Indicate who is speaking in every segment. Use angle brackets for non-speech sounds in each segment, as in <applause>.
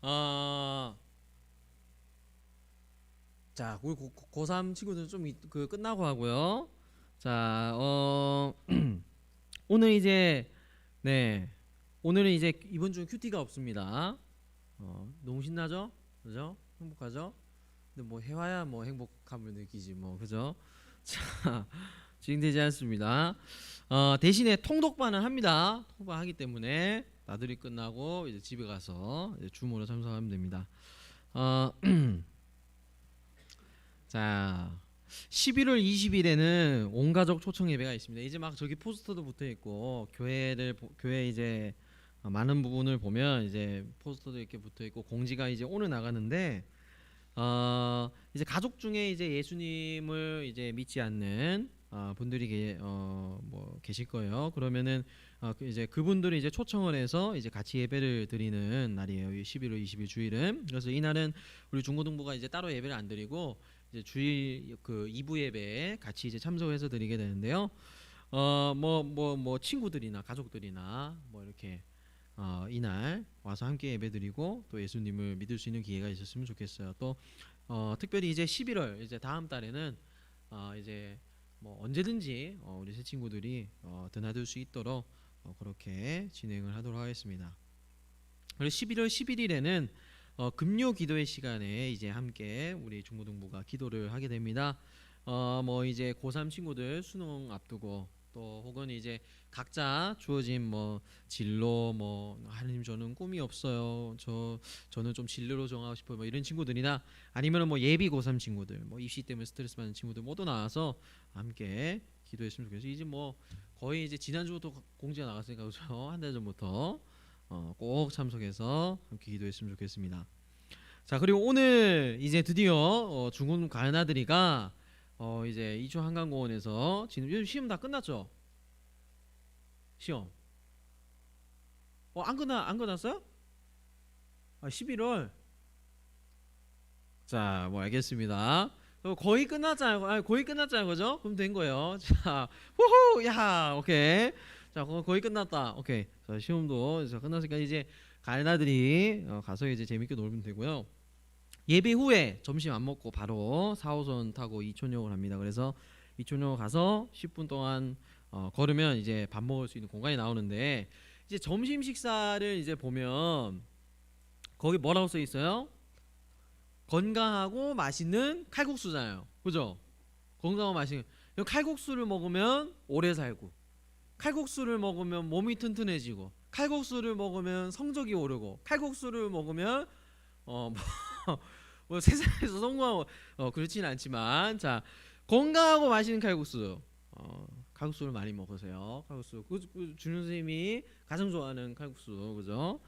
Speaker 1: 어, 자, 우리 고, 고, 고3 친구들 좀 그 끝나고 하고요. 자, 어, <clears throat> 오늘 이제 네 오늘은 이제 이번 주 큐티가 없습니다. 어, 너무 신나죠? 그죠? 행복하죠? 근데 뭐 해와야 뭐 행복함을 느끼지 뭐 그죠? <laughs> 자, 진행되지 않습니다. 어, 대신에 통독반을 합니다. 통독반 하기 때문에 나들이 끝나고 이제 집에 가서 이제 줌으로 참석하면 됩니다. 어, <clears throat> 자, 11월 20일에는 온 가족 초청 예배가 있습니다. 이제 막 저기 포스터도 붙어 있고 교회를 보- 교회 이제 어, 많은 부분을 보면 이제 포스터도 이렇게 붙어 있고 공지가 이제 오늘 나가는데 어 이제 가족 중에 이제 예수님을 이제 믿지 않는 어, 분들이 계, 어, 뭐 계실 거예요. 그러면은 어, 그 이제 그분들이 이제 초청을 해서 이제 같이 예배를 드리는 날이에요. 이 11월 20일 주일은. 그래서 이 날은 우리 중고등부가 이제 따로 예배를 안 드리고 이제 주일 그 2부 예배에 같이 이제 참석해서 드리게 되는데요. 어 뭐 뭐 뭐 친구들이나 가족들이나 뭐 이렇게 어, 이날 와서 함께 예배드리고 또 예수님을 믿을 수 있는 기회가 있었으면 좋겠어요. 또 어, 특별히 이제 11월 이제 다음 달에는 어, 이제 뭐 언제든지 어, 우리 새 친구들이 어, 드나들 수 있도록 어, 그렇게 진행을 하도록 하겠습니다. 그리고 11월 11일에는 어, 금요 기도의 시간에 이제 함께 우리 중고등부가 기도를 하게 됩니다. 어, 뭐 이제 고3 친구들 수능 앞두고 또 혹은 이제 각자 주어진 뭐 진로 뭐 하나님 저는 꿈이 없어요. 저 저는 좀 진로로 정하고 싶어요. 뭐 이런 친구들이나 아니면은 뭐 예비 고3 친구들, 뭐 입시 때문에 스트레스 받는 친구들 모두 나와서 함께 기도했으면 좋겠어요. 이제 뭐 거의 이제 지난주부터 공지가 나갔으니까 그죠? <laughs> 한 달 전부터 어, 꼭 참석해서 함께 기도했으면 좋겠습니다. 자 그리고 오늘 이제 드디어 어, 중군 가나들이가 어, 이제 이주 한강공원에서 지금 요즘 시험 다 끝났죠? 시험. 어, 안 끝나 안 끝났어요? 아, 11월. 자, 뭐 알겠습니다. 어, 거의 끝났잖아요. 아, 거의 끝났잖아요. 그죠? 그럼 된 거예요. <laughs> 자, 후후! 야, 오케이. 자, 거- 거의 끝났다. 오케이. 자, 시험도 이제 끝났으니까 이제 갈나들이 어, 가서 이제 재밌게 놀면 되고요. 예배 후에 점심 안 먹고 바로 4호선 타고 이촌역을 합니다. 그래서 이촌역 가서 10분 동안 어, 걸으면 이제 밥 먹을 수 있는 공간이 나오는데 이제 점심 식사를 이제 보면 거기 뭐라고 써 있어요? 건강하고 맛있는 칼국수잖아요. 그죠? 건강하고 맛있는. 이 칼국수를 먹으면 오래 살고 칼국수를 먹으면 몸이 튼튼해지고 칼국수를 먹으면 성적이 오르고 칼국수를 먹으면 어 <laughs> 뭐, 뭐 세상에서 성공하고 어 그렇지는 않지만 자 건강하고 맛있는 칼국수. 어 칼국수를 많이 먹으세요. 칼국수. 그, 그 준현 선생님이 가장 좋아하는 칼국수. 그죠?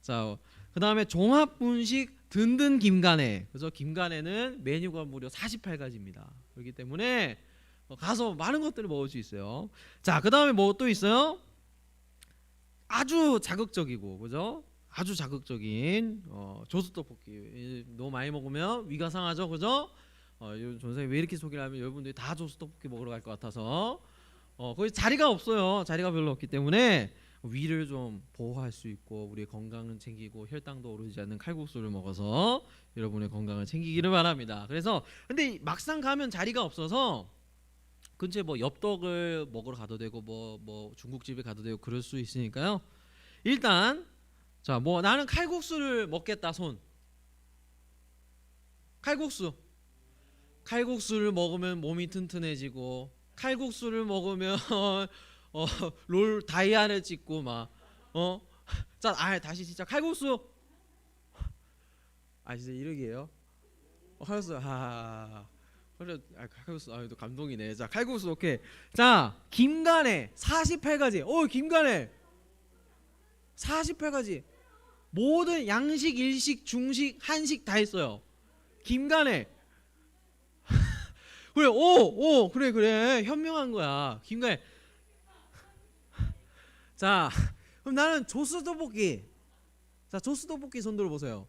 Speaker 1: 자 그 다음에 종합 분식 든든 김간에. 그래서 김간에는 메뉴가 무려 48가지입니다. 그렇기 때문에 어, 가서 많은 것들을 먹을 수 있어요. 자 그 다음에 뭐 또 있어요? 아주 자극적이고 그죠? 아주 자극적인 어, 조수 떡볶이. 이, 너무 많이 먹으면 위가 상하죠 그죠? 어, 요 전생이 왜 이렇게 소개를 하면 여러분들이 다 조수 떡볶이 먹으러 갈 것 같아서. 어, 거기 자리가 없어요. 자리가 별로 없기 때문에 위를 좀 보호할 수 있고 우리의 건강은 챙기고 혈당도 오르지 않는 칼국수를 먹어서 여러분의 건강을 챙기기를 바랍니다 그래서 근데 막상 가면 자리가 없어서 근처에 뭐 엽떡을 먹으러 가도 되고 뭐뭐 중국집에 가도 되고 그럴 수 있으니까요 일단 자, 뭐 나는 칼국수를 먹겠다 손. 칼국수. 칼국수를 먹으면 몸이 튼튼해지고 칼국수를 먹으면 <laughs> 어, <laughs> 롤 다이아를 찍고 막 어? <laughs> 자, 아 다시 진짜 칼국수. 아 진짜 이러기에요? 어, 칼국수 하. 그래, 아, 칼국수, 아, 또 감동이네. 자, 칼국수, 오케이. 자, 김간에 48가지. 어, 김간에 48가지. 모든 양식, 일식, 중식, 한식 다 있어요. 김간에. <laughs> 그래, 오, 오, 그래, 그래. 현명한 거야. 김간에. 자, <laughs> 그럼 나는 조스 떡볶이. 자, 조스 떡볶이 손 들어 보세요.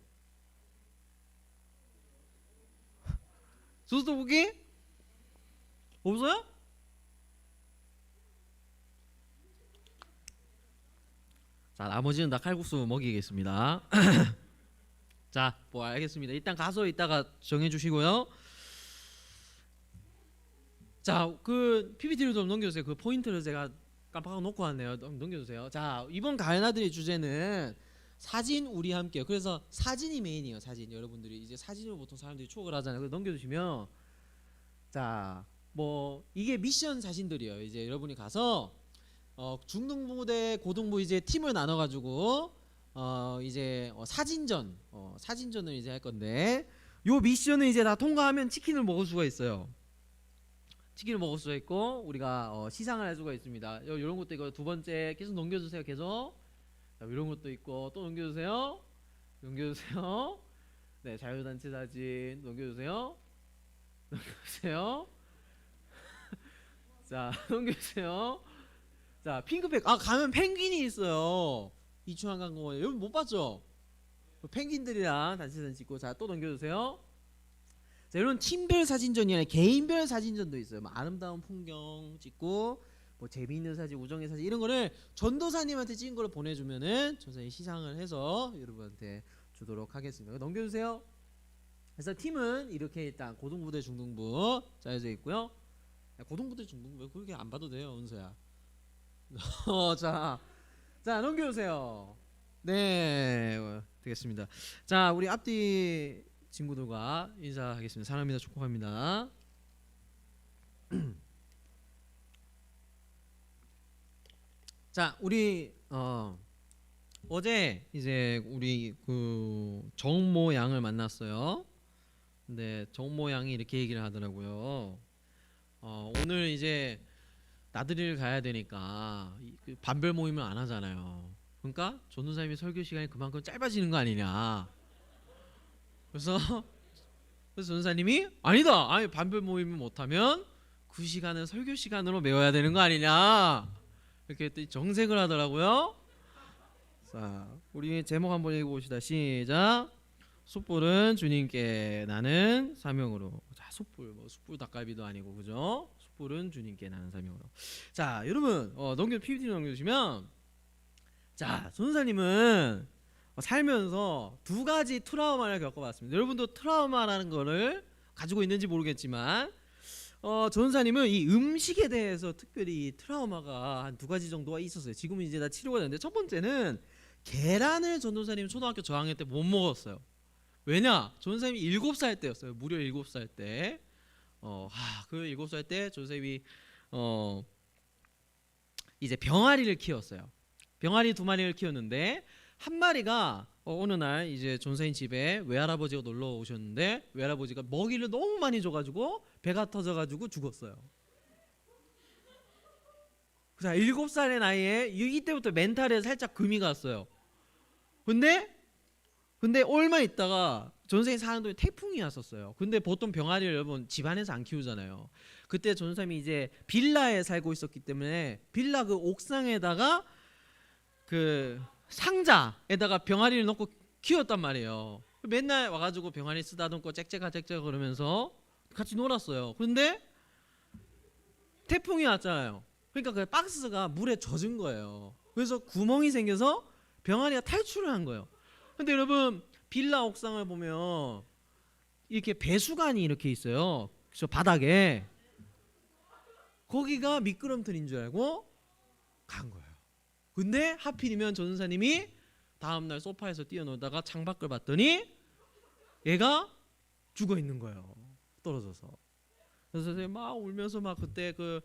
Speaker 1: 조스 떡볶이? 없어요? 자, 나머지는 다 칼국수 먹이겠습니다. <clears throat> 자, 뭐 알겠습니다. 일단 가서 이따가 정해 주시고요. 자, 그 PPT를 좀 넘겨 주세요. 그 포인트를 제가 깜빡하고 놓고 왔네요. 넘- 넘겨주세요. 자, 이번 가을나들의 주제는 사진 우리 함께. 그래서 사진이 메인이에요. 사진. 여러분들이 이제 사진으로 보통 사람들이 추억을 하잖아요. 그래서 넘겨주시면 자, 뭐 이게 미션 사진들이에요. 이제 여러분이 가서 어, 중등부 대 고등부 이제 팀을 나눠가지고 어, 이제 어, 사진전 어, 사진전을 이제 할 건데 요 미션을 이제 다 통과하면 치킨을 먹을 수가 있어요. 치킨을 먹을 수가 있고 우리가 어, 시상을 할 수가 있습니다. 요, 요런 것도 있고 두 번째 계속 넘겨주세요. 계속 자, 이런 것도 있고 또 넘겨주세요. 넘겨주세요. 네 자유단체 사진 넘겨주세요. 넘겨주세요. <laughs> 자 넘겨주세요. 자 핑크백 아 가면 펭귄이 있어요. 이충한강공원에 여러분 못 봤죠? 그 펭귄들이랑 단체 사진 찍고 자 또 넘겨주세요. 자 이런 팀별 사진전이 아니라 개인별 사진전도 있어요. 뭐 아름다운 풍경 찍고 뭐 재미있는 사진, 우정의 사진 이런 거를 전도사님한테 찍은 거를 보내주면은 전사님 시상을 해서 여러분한테 주도록 하겠습니다. 넘겨주세요. 그래서 팀은 이렇게 일단 고등부대, 중등부 짜여져 있고요. 야, 고등부대, 중등부 왜 그렇게 안 봐도 돼요, 은서야. <laughs> 어, 자, 자 넘겨주세요. 네, 어, 되겠습니다. 자, 우리 앞뒤 친구들과 인사하겠습니다. 사랑합니다. 축복합니다. <clears throat> 자, 우리 어, 어제 이제 우리 그 정모 양을 만났어요. 근데 정모 양이 이렇게 얘기를 하더라고요. 어, 오늘 이제 나들이를 가야 되니까 이그 반별 모임을 안 하잖아요. 그러니까 전도사님이 설교 시간이 그만큼 짧아지는 거 아니냐. 그래서 <laughs> 그래서 전도사님이 아니다. 아니 반별 모임을 못하면 그 시간은 설교 시간으로 메워야 되는 거 아니냐. 이렇게 정색을 하더라고요. 자, 우리 제목 한번 읽어봅시다. 시작. 숯불은 주님께 나는 사명으로. 자, 숯불 뭐 숯불 닭갈비도 아니고 그죠? 숯불은 주님께 나는 사명으로. 자, 여러분 어, 넘겨 PPT 넘겨주시면 자, 전사님은 살면서 두 가지 트라우마를 겪어봤습니다. 여러분도 트라우마라는 거를 가지고 있는지 모르겠지만 어, 전사님은 이 음식에 대해서 특별히 트라우마가 한 두 가지 정도가 있었어요. 지금은 이제 다 치료가 되는데 첫 번째는 계란을 전도사님 초등학교 저학년 때 못 먹었어요. 왜냐? 전도사님이 일곱 살 때였어요. 무려 일곱 살 때. 어, 하, 그 일곱 살 때 전도사님이 어 이제 병아리를 키웠어요. 병아리 두 마리를 키웠는데 한 마리가 어, 어느 날 이제 존사인 집에 외할아버지가 놀러 오셨는데 외할아버지가 먹이를 너무 많이 줘가지고 배가 터져가지고 죽었어요. 자 일곱 살의 나이에 이- 이때부터 멘탈에 살짝 금이 갔어요. 근데 근데 얼마 있다가 전생에 사는 동안 태풍이 왔었어요. 근데 보통 병아리를 여러분 집안에서 안 키우잖아요. 그때 전사님이 이제 빌라에 살고 있었기 때문에 빌라 그 옥상에다가 그 상자에다가 병아리를 넣고 키웠단 말이에요. 맨날 와가지고 병아리 쓰다듬고 짹짹아 짹짹 그러면서 같이 놀았어요. 근데 태풍이 왔잖아요. 그러니까 그 박스가 물에 젖은 거예요. 그래서 구멍이 생겨서 병아리가 탈출을 한 거예요. 근데 여러분 빌라 옥상을 보면 이렇게 배수관이 이렇게 있어요. 저 바닥에 거기가 미끄럼틀인 줄 알고 간 거예요. 근데 하필이면 전사님이 다음 날 소파에서 뛰어놀다가 창밖을 봤더니 얘가 죽어 있는 거예요. 떨어져서. 그래서 선생님 막 울면서 막 그때 그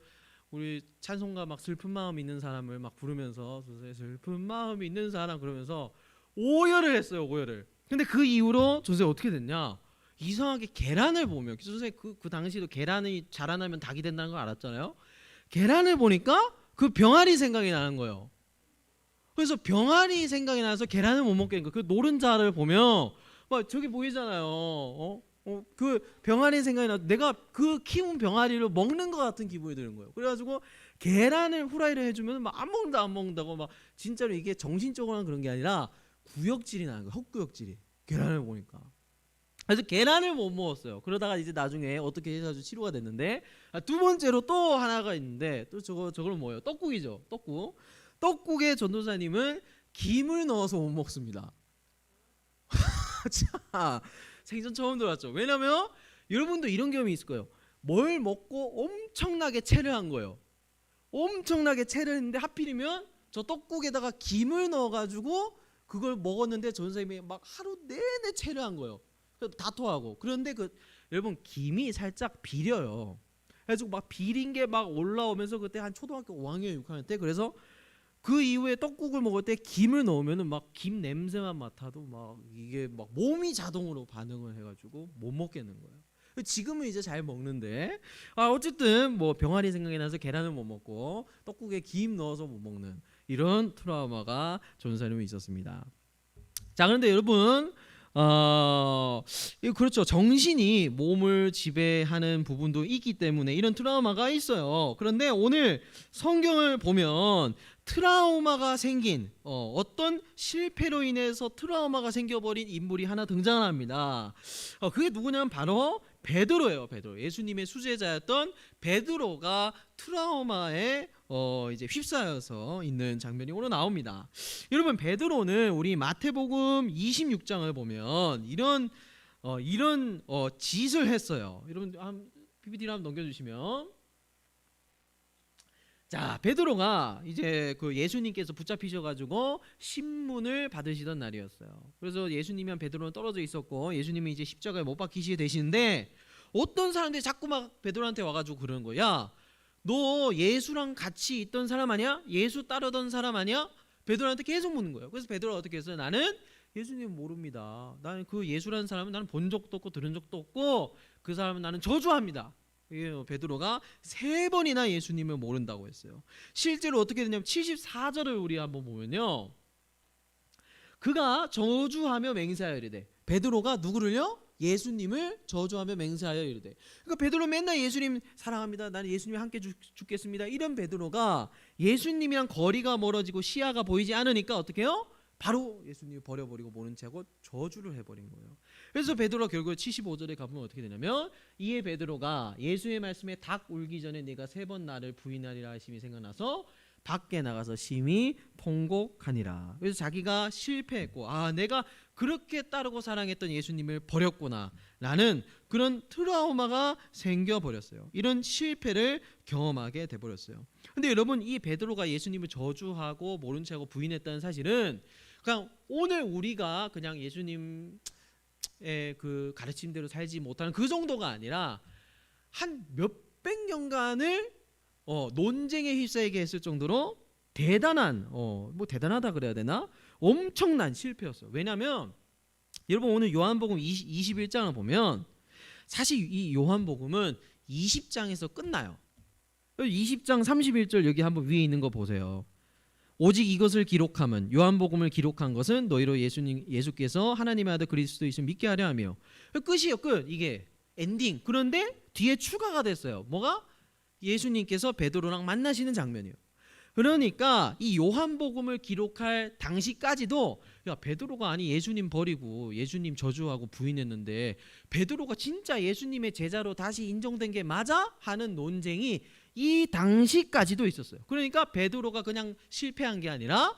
Speaker 1: 우리 찬송가 막 슬픈 마음 있는 사람을 막 부르면서 선생님 슬픈 마음 있는 사람 그러면서 오열을 했어요 오열을. 근데 그 이후로 조세 어떻게 됐냐? 이상하게 계란을 보면 선생님 그, 그 당시도 계란이 자라나면 닭이 된다는 걸 알았잖아요. 계란을 보니까 그 병아리 생각이 나는 거예요. 그래서 병아리 생각이 나서 계란을 못 먹게 된 거예요. 그 노른자를 보면 막 저기 보이잖아요. 어? 어, 그 병아리 생각이 나 내가 그 키운 병아리를 먹는 것 같은 기분이 드는 거예요. 그래가지고 계란을 후라이를 해주면 막 안 먹는다 안 먹는다고 막 진짜로 이게 정신적으로는 그런 게 아니라 구역질이 나는 거예요. 헛구역질이 계란을 보니까. 그래서 계란을 못 먹었어요. 그러다가 이제 나중에 어떻게 해가지고 치료가 됐는데 아, 두 번째로 또 하나가 있는데 또 저거 저걸 뭐예요? 떡국이죠. 떡국. 떡국에 전도사님은 김을 넣어서 못 먹습니다. <laughs> 자, 생전 처음 들어왔죠. 왜냐면 여러분도 이런 경험이 있을 거예요. 뭘 먹고 엄청나게 체를 한 거예요. 엄청나게 체를 했는데 하필이면 저 떡국에다가 김을 넣어가지고 그걸 먹었는데 전 선생님이 막 하루 내내 체를 한 거예요. 다 토하고 그런데 그 여러분 김이 살짝 비려요. 그래서 막 비린 게 막 올라오면서 그때 한 초등학교 5학년 6학년 때 그래서 그 이후에 떡국을 먹을 때 김을 넣으면은 막 김 냄새만 맡아도 막 이게 막 몸이 자동으로 반응을 해가지고 못 먹겠는 거예요. 지금은 이제 잘 먹는데 아 어쨌든 뭐 병아리 생각이 나서 계란을 못 먹고 떡국에 김 넣어서 못 먹는 이런 트라우마가 전사님이 있었습니다. 자 그런데 여러분 어 그렇죠 정신이 몸을 지배하는 부분도 있기 때문에 이런 트라우마가 있어요. 그런데 오늘 성경을 보면 트라우마가 생긴 어, 어떤 실패로 인해서 트라우마가 생겨버린 인물이 하나 등장합니다. 어, 그게 누구냐면 바로 베드로예요. 베드로 예수님의 수제자였던 베드로가 트라우마에 어, 이제 휩싸여서 있는 장면이 오늘 나옵니다. 여러분 베드로는 우리 마태복음 26장을 보면 이런 어, 이런 어, 짓을 했어요. 여러분 한 PPT를 한번 넘겨주시면. 자 베드로가 이제 그 예수님께서 붙잡히셔가지고 신문을 받으시던 날이었어요. 그래서 예수님이랑 베드로는 떨어져 있었고 예수님이 이제 십자가에 못 박히시게 되시는데 어떤 사람들이 자꾸 막 베드로한테 와가지고 그러는 거야. 너 예수랑 같이 있던 사람 아니야? 예수 따르던 사람 아니야? 베드로한테 계속 묻는 거예요. 그래서 베드로가 어떻게 했어요? 나는 예수님 모릅니다. 나는 그 예수라는 사람은 나는 본 적도 없고 들은 적도 없고 그 사람은 나는 저주합니다. 이게 베드로가 세 번이나 예수님을 모른다고 했어요. 실제로 어떻게 되냐면 74절을 우리 한번 보면요. 그가 저주하며 맹세하여 이르되 베드로가 누구를요? 예수님을 저주하며 맹세하여 이르되 그러니까 베드로 맨날 예수님 사랑합니다. 나는 예수님 함께 죽, 죽겠습니다. 이런 베드로가 예수님이랑 거리가 멀어지고 시야가 보이지 않으니까 어떻게 해요? 바로 예수님을 버려버리고 모른 채하고 저주를 해버린 거예요. 그래서 베드로가 결국 75절에 가보면 어떻게 되냐면 이에 베드로가 예수의 말씀에 닭 울기 전에 네가 세 번 나를 부인하리라 하심이 생각나서 밖에 나가서 심히 통곡하니라. 그래서 자기가 실패했고 아 내가 그렇게 따르고 사랑했던 예수님을 버렸구나 라는 그런 트라우마가 생겨 버렸어요. 이런 실패를 경험하게 돼 버렸어요. 근데 여러분 이 베드로가 예수님을 저주하고 모른 척하고 부인했다는 사실은 그냥 오늘 우리가 그냥 예수님의 그 가르침대로 살지 못하는 그 정도가 아니라 한 몇백 년간을 어, 논쟁에 휩싸이게 했을 정도로 대단한 어, 뭐 대단하다 그래야 되나? 엄청난 실패였어요. 왜냐하면 여러분 오늘 요한복음 20, 21장을 보면 사실 이 요한복음은 20장에서 끝나요. 20장 31절 여기 한번 위에 있는 거 보세요. 오직 이것을 기록함은 요한복음을 기록한 것은 너희로 예수님 예수께서 하나님의 아들 그리스도이심 믿게 하려 하며 끝이요 끝 이게 엔딩 그런데 뒤에 추가가 됐어요. 뭐가 예수님께서 베드로랑 만나시는 장면이에요. 그러니까 이 요한복음을 기록할 당시까지도 야 베드로가 아니 예수님 버리고 예수님 저주하고 부인했는데 베드로가 진짜 예수님의 제자로 다시 인정된 게 맞아? 하는 논쟁이 이 당시까지도 있었어요. 그러니까 베드로가 그냥 실패한 게 아니라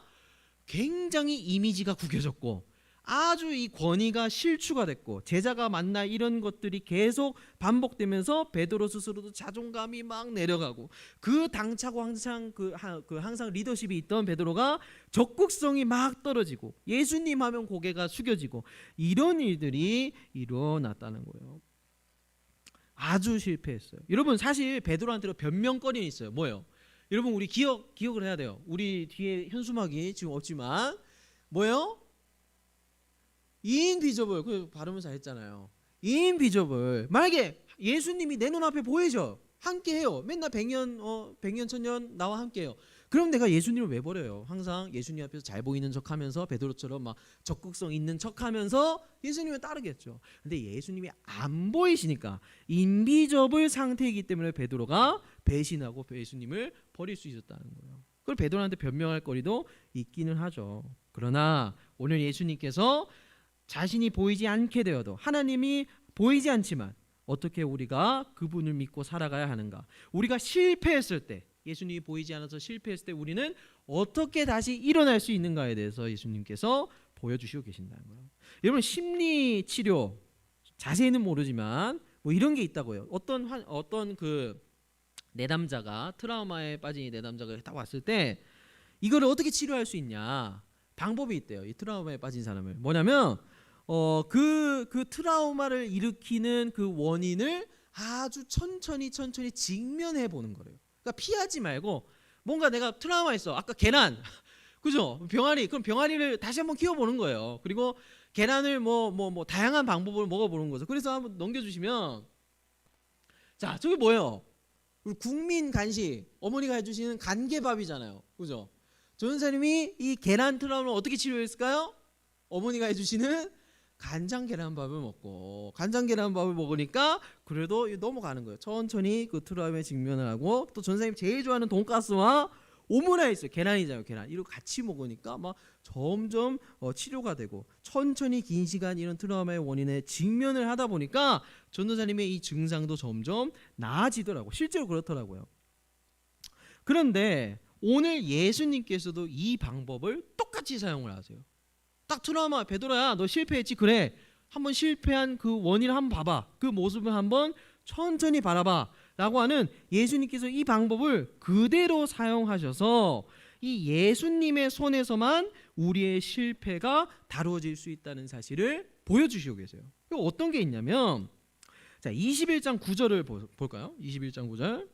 Speaker 1: 굉장히 이미지가 구겨졌고 아주 이 권위가 실추가 됐고 제자가 만나 이런 것들이 계속 반복되면서 베드로 스스로도 자존감이 막 내려가고 그 당차고 항상 그, 하, 그 항상 리더십이 있던 베드로가 적극성이 막 떨어지고 예수님 하면 고개가 숙여지고 이런 일들이 일어났다는 거예요. 아주 실패했어요. 여러분 사실 베드로한테도 변명거리는 있어요. 뭐예요? 여러분 우리 기억 기억을 해야 돼요. 우리 뒤에 현수막이 지금 없지만 뭐예요? 인비저블 그 발음을 잘했잖아요. 인비저블 만약에 예수님이 내 눈앞에 보이죠. 함께 해요. 맨날 백년 어 백년 천년 나와 함께 해요. 그럼 내가 예수님을 왜 버려요? 항상 예수님 앞에서 잘 보이는 척하면서 베드로처럼 막 적극성 있는 척하면서 예수님을 따르겠죠. 근데 예수님이 안 보이시니까 인비저블 상태이기 때문에 베드로가 배신하고 예수님을 버릴 수 있었다는 거예요. 그걸 베드로한테 변명할 거리도 있기는 하죠. 그러나 오늘 예수님께서 자신이 보이지 않게 되어도 하나님이 보이지 않지만 어떻게 우리가 그분을 믿고 살아가야 하는가? 우리가 실패했을 때 예수님이 보이지 않아서 실패했을 때 우리는 어떻게 다시 일어날 수 있는가에 대해서 예수님께서 보여주시고 계신다는 거예요. 여러분 심리 치료 자세히는 모르지만 뭐 이런 게 있다고요. 어떤 환, 어떤 그 내담자가 트라우마에 빠진 이 내담자가 딱 왔을 때 이거를 어떻게 치료할 수 있냐 방법이 있대요. 이 트라우마에 빠진 사람을 뭐냐면 어그그 그 트라우마를 일으키는 그 원인을 아주 천천히 천천히 직면해 보는 거래요. 그러니까 피하지 말고 뭔가 내가 트라우마 있어. 아까 계란 <laughs> 그죠? 병아리 그럼 병아리를 다시 한번 키워보는 거예요. 그리고 계란을 뭐 뭐 뭐 다양한 방법으로 먹어보는 거죠. 그래서 한번 넘겨주시면 자 저게 뭐예요? 우리 국민 간식 어머니가 해주시는 간계밥이잖아요. 그죠? 전사님이 이 계란 트라우마를 어떻게 치료했을까요? 어머니가 해주시는 간장 계란밥을 먹고 간장 계란밥을 먹으니까 그래도 넘어가는 거예요. 천천히 그 트라우마에 직면을 하고 또 전사님 제일 좋아하는 돈가스와 오므라이스 계란이잖아요. 계란 이거 같이 먹으니까 막 점점 어, 치료가 되고 천천히 긴 시간 이런 트라우마의 원인에 직면을 하다 보니까 전도사님의 이 증상도 점점 나아지더라고. 실제로 그렇더라고요. 그런데 오늘 예수님께서도 이 방법을 똑같이 사용을 하세요. 딱 트라우마 베드로야 너 실패했지 그래 한번 실패한 그 원인을 한번 봐봐 그 모습을 한번 천천히 바라봐 라고 하는 예수님께서 이 방법을 그대로 사용하셔서 이 예수님의 손에서만 우리의 실패가 다루어질 수 있다는 사실을 보여주시고 계세요. 어떤 게 있냐면 자 21장 9절을 보- 볼까요? 21장 9절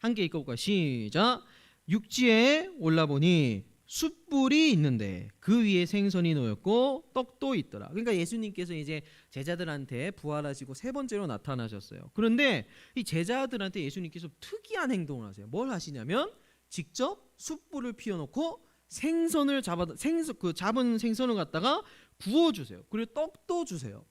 Speaker 1: 함께 읽어볼까요? 시작 육지에 올라보니 숯불이 있는데 그 위에 생선이 놓였고 떡도 있더라. 그러니까 예수님께서 이제 제자들한테 부활하시고 세 번째로 나타나셨어요. 그런데 이 제자들한테 예수님께서 특이한 행동을 하세요. 뭘 하시냐면 직접 숯불을 피워놓고 생선을 잡아 생선 그 잡은 생선을 갖다가 구워 주세요. 그리고 떡도 주세요.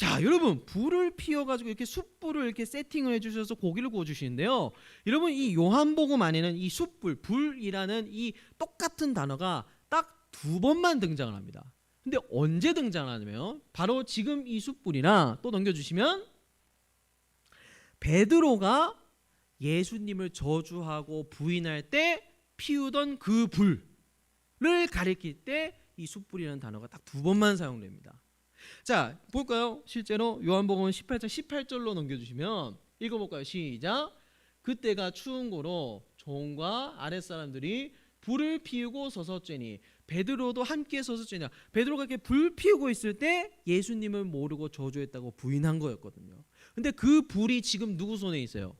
Speaker 1: 자, 여러분 불을 피워 가지고 이렇게 숯불을 이렇게 세팅을 해 주셔서 고기를 구워 주시는데요. 여러분 이 요한복음 안에는 이 숯불 불이라는 이 똑같은 단어가 딱 두 번만 등장을 합니다. 근데 언제 등장하냐면 바로 지금 이 숯불이나 또 넘겨 주시면 베드로가 예수님을 저주하고 부인할 때 피우던 그 불을 가리킬 때 이 숯불이라는 단어가 딱 두 번만 사용됩니다. 자, 볼까요? 실제로 요한복음 18장 18절로 넘겨 주시면 읽어 볼까요? 시작. 그때가 추운 고로 종과 아랫 사람들이 불을 피우고 서서죄니 베드로도 함께 서서죄냐. 베드로가 이렇게 불 피우고 있을 때 예수님을 모르고 저주했다고 부인한 거였거든요. 근데 그 불이 지금 누구 손에 있어요?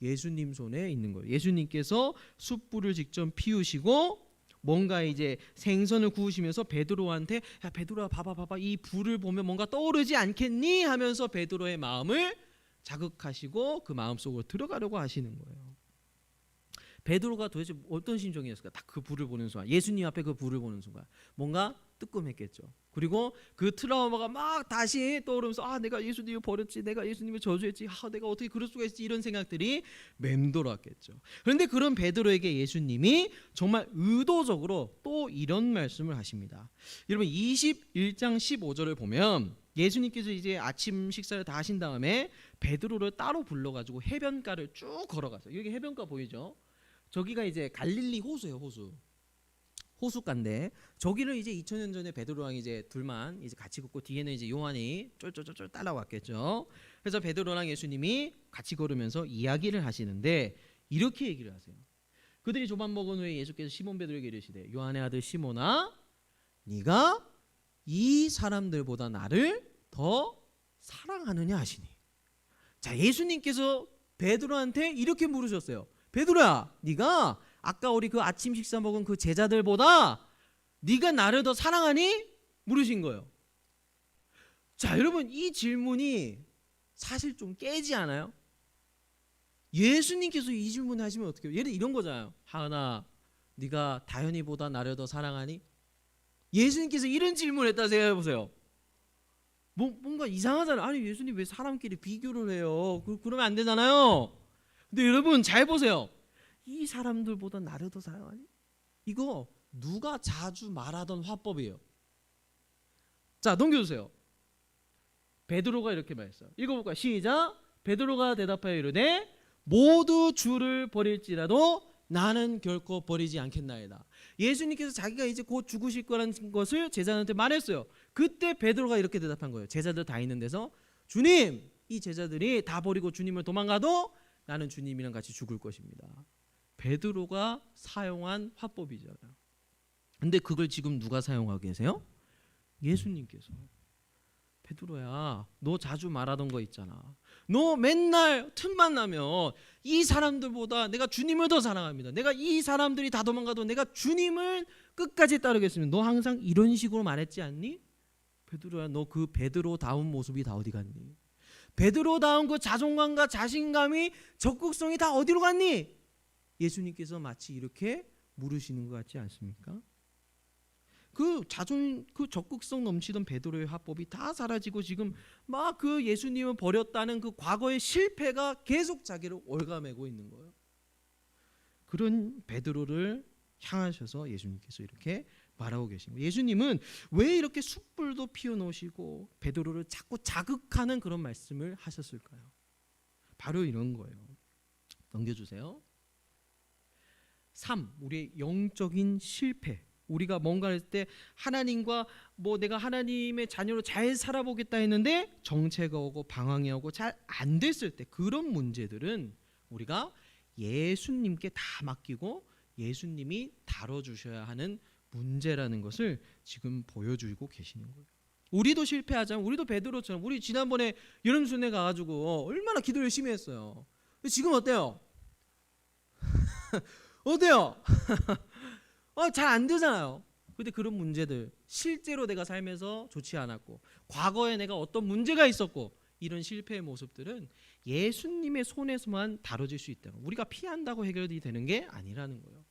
Speaker 1: 예수님 손에 있는 거예요. 예수님께서 숯불을 직접 피우시고 뭔가 이제 생선을 구우시면서 베드로한테 야 베드로야 봐봐 봐봐 이 불을 보면 뭔가 떠오르지 않겠니 하면서 베드로의 마음을 자극하시고 그 마음 속으로 들어가려고 하시는 거예요. 베드로가 도대체 어떤 심정이었을까? 딱 그 불을 보는 순간, 예수님 앞에 그 불을 보는 순간, 뭔가 뜨끔했겠죠. 그리고 그 트라우마가 막 다시 떠오르면서 아 내가 예수님을 버렸지, 내가 예수님을 저주했지, 아 내가 어떻게 그럴 수가 있지 이런 생각들이 맴돌았겠죠. 그런데 그런 베드로에게 예수님이 정말 의도적으로 또 이런 말씀을 하십니다. 여러분 21장 15절을 보면 예수님께서 이제 아침 식사를 다 하신 다음에 베드로를 따로 불러가지고 해변가를 쭉 걸어가세요. 여기 해변가 보이죠? 저기가 이제 갈릴리 호수예요, 호수. 호숫가인데 저기를 이제 2000년 전에 베드로랑 이제 둘만 이제 같이 걷고 뒤에는 이제 요한이 쫄쫄쫄쫄 따라왔겠죠. 그래서 베드로랑 예수님이 같이 걸으면서 이야기를 하시는데 이렇게 얘기를 하세요. 그들이 조반 먹은 후에 예수께서 시몬 베드로에게 이르시되 요한의 아들 시몬아 네가 이 사람들보다 나를 더 사랑하느냐 하시니. 자, 예수님께서 베드로한테 이렇게 물으셨어요. 베드로야, 네가 아까 우리 그 아침 식사 먹은 그 제자들보다 네가 나를 더 사랑하니? 물으신 거예요. 자, 여러분 이 질문이 사실 좀 깨지 않아요? 예수님께서 이 질문을 하시면 어떻게 해요? 예를 이런 거잖아요. 하은아, 네가 다현이보다 나를 더 사랑하니? 예수님께서 이런 질문을 했다 생각해 보세요. 뭐, 뭔가 이상하잖아요. 아니 예수님 왜 사람끼리 비교를 해요? 그, 그러면 안 되잖아요. 근데 여러분 잘 보세요. 이 사람들보다 나를 더 사랑하니? 이거 누가 자주 말하던 화법이에요. 자 넘겨주세요. 베드로가 이렇게 말했어요. 읽어볼까요? 시작. 베드로가 대답하여 이르되 모두 주를 버릴지라도 나는 결코 버리지 않겠나이다. 예수님께서 자기가 이제 곧 죽으실 거라는 것을 제자들한테 말했어요. 그때 베드로가 이렇게 대답한 거예요. 제자들 다 있는 데서 주님, 이 제자들이 다 버리고 주님을 도망가도 나는 주님이랑 같이 죽을 것입니다. 베드로가 사용한 화법이잖아요. 근데 그걸 지금 누가 사용하고 계세요? 예수님께서. 베드로야, 너 자주 말하던 거 있잖아. 너 맨날 틈만 나면 이 사람들보다 내가 주님을 더 사랑합니다. 내가 이 사람들이 다 도망가도 내가 주님을 끝까지 따르겠습니다. 너 항상 이런 식으로 말했지 않니? 베드로야, 너 그 베드로다운 모습이 다 어디 갔니? 베드로다운 그 자존감과 자신감이 적극성이 다 어디로 갔니? 예수님께서 마치 이렇게 물으시는 것 같지 않습니까? 그 자존 그 적극성 넘치던 베드로의 화법이 다 사라지고 지금 막 그 예수님을 버렸다는 그 과거의 실패가 계속 자기를 올가매고 있는 거예요. 그런 베드로를 향하셔서 예수님께서 이렇게 말하고 계신 거예요. 예수님은 왜 이렇게 숯불도 피워 놓으시고 베드로를 자꾸 자극하는 그런 말씀을 하셨을까요? 바로 이런 거예요. 넘겨 주세요. 3. 우리의 영적인 실패. 우리가 뭔가 할때 하나님과 뭐 내가 하나님의 자녀로 잘 살아보겠다 했는데 정체가 오고 방황이 오고 잘 안 됐을 때 그런 문제들은 우리가 예수님께 다 맡기고 예수님이 다뤄주셔야 하는 문제라는 것을 지금 보여주고 계시는 거예요. 우리도 실패하자면 우리도 베드로처럼 우리 지난번에 여름 순회 가가지고 얼마나 기도 열심히 했어요. 지금 어때요? <laughs> 어때요? <laughs> 어, 잘 안 되잖아요. 근데 그런 문제들 실제로 내가 살면서 좋지 않았고 과거에 내가 어떤 문제가 있었고 이런 실패의 모습들은 예수님의 손에서만 다뤄질 수 있다. 우리가 피한다고 해결이 되는 게 아니라는 거예요.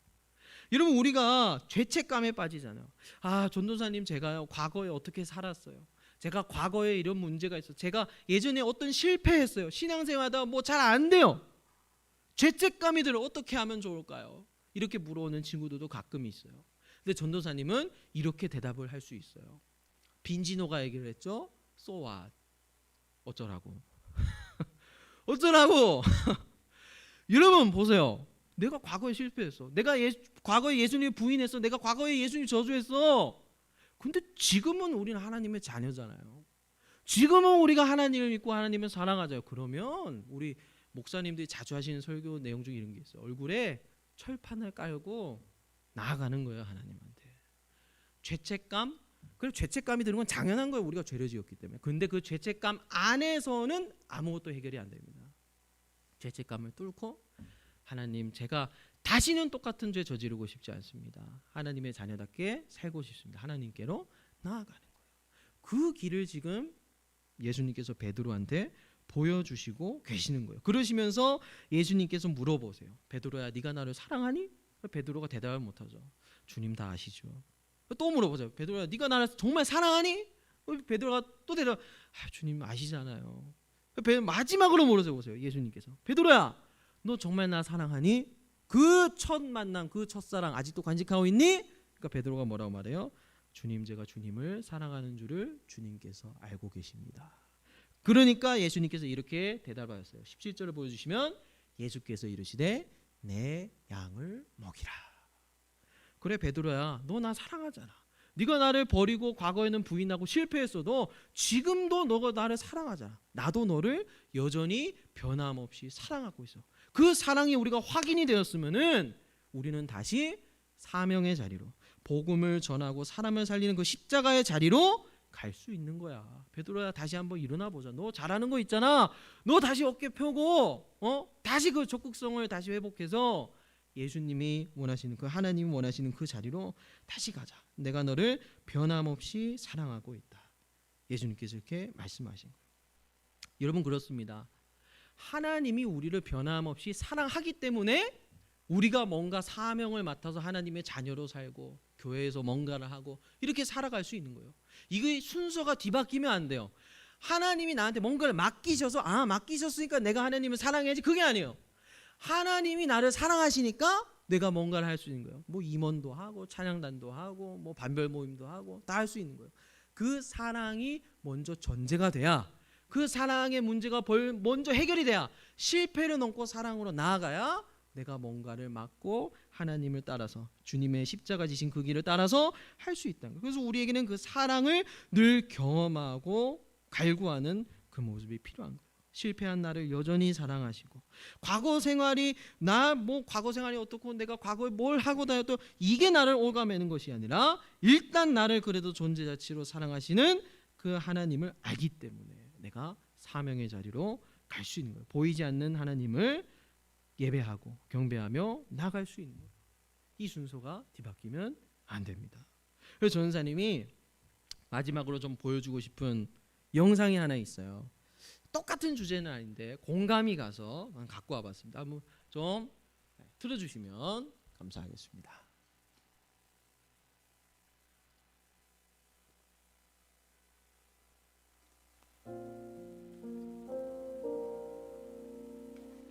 Speaker 1: 여러분 우리가 죄책감에 빠지잖아요. 아 전도사님 제가요 과거에 어떻게 살았어요. 제가 과거에 이런 문제가 있어. 제가 예전에 어떤 실패했어요. 신앙생활하다 뭐 잘 안 돼요. 죄책감이 들어 어떻게 하면 좋을까요? 이렇게 물어오는 친구들도 가끔 있어요. 근데 전도사님은 이렇게 대답을 할 수 있어요. 빈지노가 얘기를 했죠. So what? 어쩌라고? <laughs> 어쩌라고? <laughs> 여러분 보세요. 내가 과거에 실패했어. 내가 예, 과거에 예수님 부인했어. 내가 과거에 예수님 저주했어. 근데 지금은 우리는 하나님의 자녀잖아요. 지금은 우리가 하나님을 믿고 하나님을 사랑하자요. 그러면 우리 목사님들이 자주 하시는 설교 내용 중에 이런 게 있어요. 얼굴에 철판을 깔고 나아가는 거예요 하나님한테. 죄책감 그리고 죄책감이 드는 건 당연한 거예요 우리가 죄를 지었기 때문에. 근데 그 죄책감 안에서는 아무것도 해결이 안 됩니다. 죄책감을 뚫고 하나님 제가 다시는 똑같은 죄 저지르고 싶지 않습니다. 하나님의 자녀답게 살고 싶습니다. 하나님께로 나아가는 거예요. 그 길을 지금 예수님께서 베드로한테 보여주시고 계시는 거예요. 그러시면서 예수님께서 물어보세요. 베드로야, 네가 나를 사랑하니? 베드로가 대답을 못하죠. 주님 다 아시죠. 또 물어보죠. 베드로야, 네가 나를 정말 사랑하니? 베드로가 또 대답. 아, 주님 아시잖아요. 마지막으로 물어보세요. 예수님께서 베드로야, 너 정말 나 사랑하니? 그 첫 만남, 그 첫사랑 아직도 간직하고 있니? 그러니까 베드로가 뭐라고 말해요? 주님 제가 주님을 사랑하는 줄을 주님께서 알고 계십니다. 그러니까 예수님께서 이렇게 대답하셨어요. 17절을 보여주시면 예수께서 이르시되 내 양을 먹이라. 그래 베드로야 너 나 사랑하잖아. 네가 나를 버리고 과거에는 부인하고 실패했어도 지금도 너가 나를 사랑하잖아. 나도 너를 여전히 변함없이 사랑하고 있어. 그 사랑이 우리가 확인이 되었으면은 우리는 다시 사명의 자리로 복음을 전하고 사람을 살리는 그 십자가의 자리로 갈 수 있는 거야. 베드로야 다시 한번 일어나 보자. 너 잘하는 거 있잖아. 너 다시 어깨 펴고 어? 다시 그 적극성을 다시 회복해서 예수님이 원하시는 그 하나님이 원하시는 그 자리로 다시 가자. 내가 너를 변함없이 사랑하고 있다. 예수님께서 이렇게 말씀하신 거예요. 여러분 그렇습니다. 하나님이 우리를 변함없이 사랑하기 때문에 우리가 뭔가 사명을 맡아서 하나님의 자녀로 살고 교회에서 뭔가를 하고 이렇게 살아갈 수 있는 거예요. 이게 순서가 뒤바뀌면 안 돼요. 하나님이 나한테 뭔가를 맡기셔서 아 맡기셨으니까 내가 하나님을 사랑해야지 그게 아니에요. 하나님이 나를 사랑하시니까 내가 뭔가를 할 수 있는 거예요. 뭐 임원도 하고 찬양단도 하고 뭐 반별 모임도 하고 다 할 수 있는 거예요. 그 사랑이 먼저 전제가 돼야 그 사랑의 문제가 먼저 해결이 돼야 실패를 넘고 사랑으로 나아가야 내가 뭔가를 맡고 하나님을 따라서 주님의 십자가 지신 그 길을 따라서 할 수 있다는 거예요. 그래서 우리에게는 그 사랑을 늘 경험하고 갈구하는 그 모습이 필요한 거예요. 실패한 나를 여전히 사랑하시고 과거 생활이 나 뭐 과거 생활이 어떻고 내가 과거에 뭘 하고 다녔도 이게 나를 올가매는 것이 아니라 일단 나를 그래도 존재 자체로 사랑하시는 그 하나님을 알기 때문에 내가 사명의 자리로 갈 수 있는 거예요. 보이지 않는 하나님을 예배하고 경배하며 나갈 수 있는 거예요. 이 순서가 뒤바뀌면 안 됩니다. 그래서 전사님이 마지막으로 좀 보여주고 싶은 영상이 하나 있어요. 똑같은 주제는 아닌데 공감이 가서 갖고 와봤습니다. 한번 좀 틀어주시면 감사하겠습니다.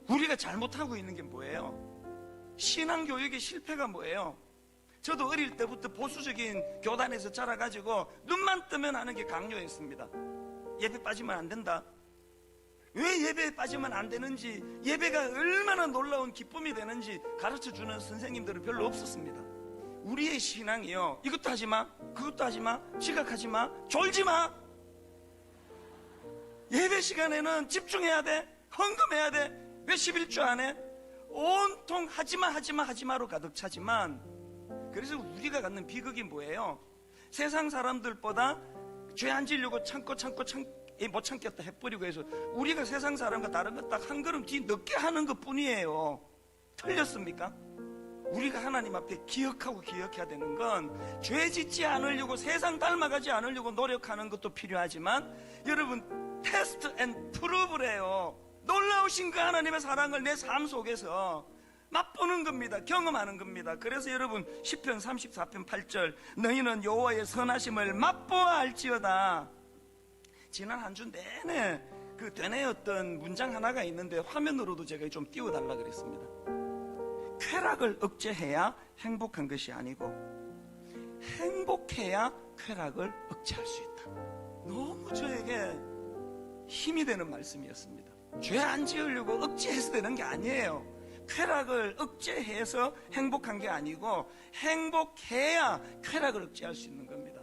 Speaker 2: 우리가 잘못하고 있는 게 뭐예요? 신앙 교육의 실패가 뭐예요? 저도 어릴 때부터 보수적인 교단에서 자라가지고 눈만 뜨면 하는 게 강요였습니다. 예배 빠지면 안 된다. 왜 예배에 빠지면 안 되는지, 예배가 얼마나 놀라운 기쁨이 되는지 가르쳐 주는 선생님들은 별로 없었습니다. 우리의 신앙이요. 이것도 하지 마, 그것도 하지 마, 지각하지 마, 졸지 마. 예배 시간에는 집중해야 돼, 헌금해야 돼. 몇십일 주 안에 온통 하지마 하지마 하지마로 가득 차지만 그래서 우리가 갖는 비극이 뭐예요? 세상 사람들보다 죄 안 지려고 참고 참고 참, 예, 못 참겠다 해버리고 해서 우리가 세상 사람과 다른 것 딱 한 걸음 뒤 늦게 하는 것 뿐이에요. 틀렸습니까? 우리가 하나님 앞에 기억하고 기억해야 되는 건 죄 짓지 않으려고 세상 닮아가지 않으려고 노력하는 것도 필요하지만 여러분 테스트 앤 프루브래요. 놀라우신 그 하나님의 사랑을 내 삶 속에서 맛보는 겁니다. 경험하는 겁니다. 그래서 여러분 10편 34편 8절 너희는 여호와의 선하심을 맛보아 알지어다. 지난 한 주 내내 그 되뇌었던 문장 하나가 있는데 화면으로도 제가 좀 띄워달라 그랬습니다. 쾌락을 억제해야 행복한 것이 아니고 행복해야 쾌락을 억제할 수 있다. 너무 저에게 힘이 되는 말씀이었습니다. 죄 안 지으려고 억제해서 되는 게 아니에요. 쾌락을 억제해서 행복한 게 아니고 행복해야 쾌락을 억제할 수 있는 겁니다.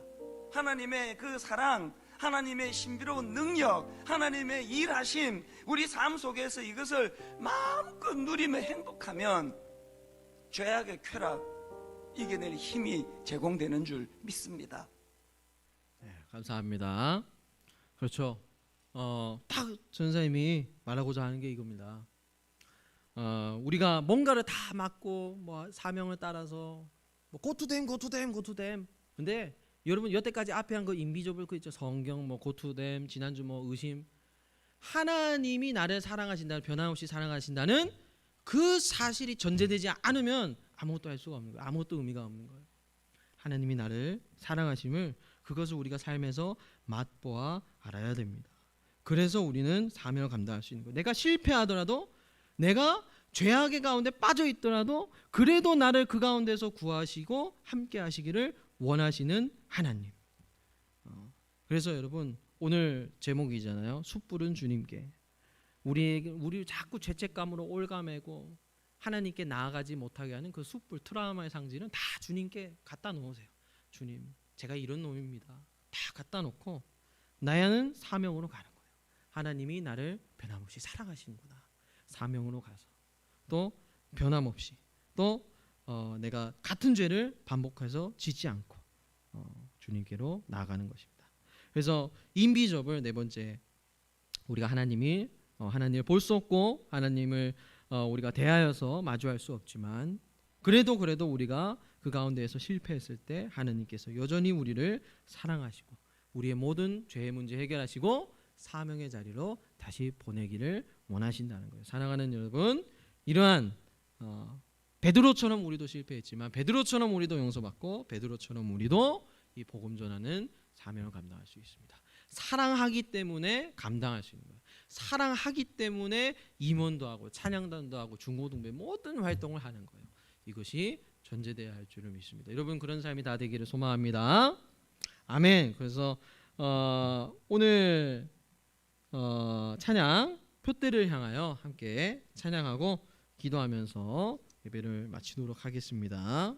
Speaker 2: 하나님의 그 사랑, 하나님의 신비로운 능력, 하나님의 일하심, 우리 삶 속에서 이것을 마음껏 누리며 행복하면 죄악의 쾌락 이겨낼 힘이 제공되는 줄 믿습니다.
Speaker 1: 네, 감사합니다. 그렇죠. 어, 딱 전사님이 말하고자 하는 게 이겁니다. 어, 우리가 뭔가를 다 맡고 뭐 사명을 따라서 뭐 고투댐 고투댐 고투댐. 근데 여러분 여태까지 앞에 한 거 인비저블 그 있죠 성경 뭐 고투댐 지난주 뭐 의심 하나님이 나를 사랑하신다 변함없이 사랑하신다는 그 사실이 전제되지 않으면 아무것도 할 수가 없는 거예요. 아무것도 의미가 없는 거예요. 하나님이 나를 사랑하심을 그것을 우리가 삶에서 맛보아 알아야 됩니다. 그래서 우리는 사명을 감당할 수 있는 거예요. 내가 실패하더라도 내가 죄악의 가운데 빠져 있더라도 그래도 나를 그 가운데서 구하시고 함께 하시기를 원하시는 하나님. 어, 그래서 여러분 오늘 제목이잖아요. 숯불은 주님께. 우리에게 우리 자꾸 죄책감으로 올가매고 하나님께 나아가지 못하게 하는 그 숯불 트라우마의 상징은 다 주님께 갖다 놓으세요. 주님, 제가 이런 놈입니다. 다 갖다 놓고 나야는 사명으로 가는. 하나님이 나를 변함없이 사랑하시는구나. 사명으로 가서 또 변함없이 또 어, 내가 같은 죄를 반복해서 짓지 않고 어, 주님께로 나아가는 것입니다. 그래서 인비접을 네 번째 우리가 하나님이 어, 하나님을 볼 수 없고 하나님을 어, 우리가 대하여서 마주할 수 없지만 그래도 그래도 우리가 그 가운데에서 실패했을 때 하나님께서 여전히 우리를 사랑하시고 우리의 모든 죄의 문제 해결하시고 사명의 자리로 다시 보내기를 원하신다는 거예요. 사랑하는 여러분, 이러한 어, 베드로처럼 우리도 실패했지만 베드로처럼 우리도 용서받고 베드로처럼 우리도 이 복음 전하는 사명을 감당할 수 있습니다. 사랑하기 때문에 감당할 수 있는 거예요. 사랑하기 때문에 임원도 하고 찬양단도 하고 중고등부 모든 활동을 하는 거예요. 이것이 전제돼야 할 줄을 믿습니다. 여러분 그런 삶이 다 되기를 소망합니다. 아멘. 그래서 어, 오늘 어, 찬양 표대를 향하여 함께 찬양하고 기도하면서 예배를 마치도록 하겠습니다.